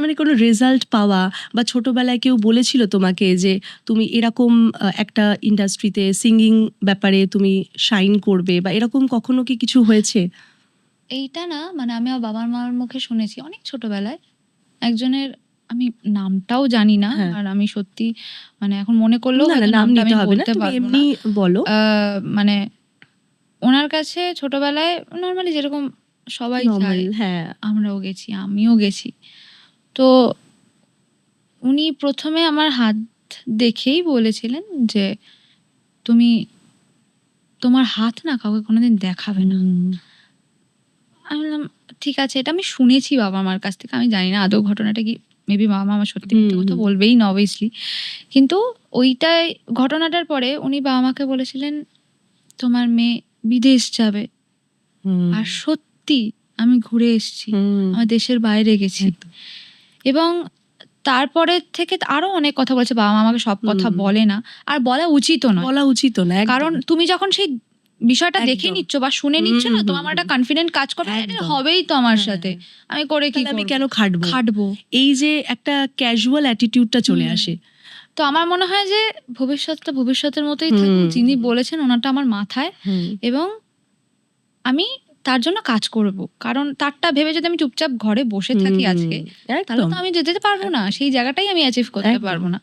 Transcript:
মানে কোনো রেজাল্ট পাওয়া বা ছোটবেলায় কেউ বলেছিল তোমাকে যে তুমি এরকম একটা ইন্ডাস্ট্রিতে সিঙ্গিং ব্যাপারে তুমি শাইন করবে বা এরকম কখনো কি কিছু হয়েছে? এইটা না মানে আমি আমার বাবার মার মুখে শুনেছি অনেক ছোটবেলায়। একজনের আমি নামটাও জানি না হ্যাঁ। আর আমি সত্যি মানে এখন মনে করলেও নাম নিতে হবে না। এমনি বলো। মানে ওনার কাছে ছোটবেলায় নর্মালি যেরকম সবাই যায় হ্যাঁ। আমরাও গেছি আমিও গেছি। তো উনি প্রথমে আমার হাত দেখেই বলেছিলেন যে তুমি তোমার হাত না কাউকে কোনোদিন দেখাবে না। আমি বললাম ঠিক আছে এটা আমি শুনেছি বাবা মার কাছ থেকে আমি জানি না আদৌ ঘটনাটা কি মেবি বাবা মা আমার সত্যি মিথ্যে কথা বলবেই না অবভিয়াসলি কিন্তু ওইটাই ঘটনাটার পরে উনি বাবা মাকে বলেছিলেন তোমার মেয়ে বিদেশ যাবে। আর সত্যি আমি ঘুরে এসেছি। আমার দেশের বাইরে গেছি। এবং তারপরে থেকে আরও অনেক কথা বলেছে বাবা মা আমাকে সব কথা বলে না। আর বলা উচিতও নয়। বলা উচিত না কারণ তুমি যখন সেই বিষয়টা দেখে। নিচ্ছ বা শুনে নিচ্ছ না তোমার আমার একটা কনফিডেন্ট কাজ করবে হবেই তো আমার হ্যাঁ, সাথে। আমি করে কি আমি কেন খাটবো? খাটবো। এই যে একটা ক্যাজুয়াল অ্যাটিটিউডটা চলে আসে। তো আমার মনে হয় যে ভবিষ্যৎটা ভবিষ্যতের মতোই। যিনি বলেছেন ওনারটা আমার মাথায়। এবং আমি তার জন্য কাজ করব। কারণ তারটা ভেবে যদি আমি চুপচাপ ঘরে বসে থাকি আজকে তাহলে তো আমি যেতে পারব না সেই জায়গাটাই আমি অ্যাচিভ করতে পারব না।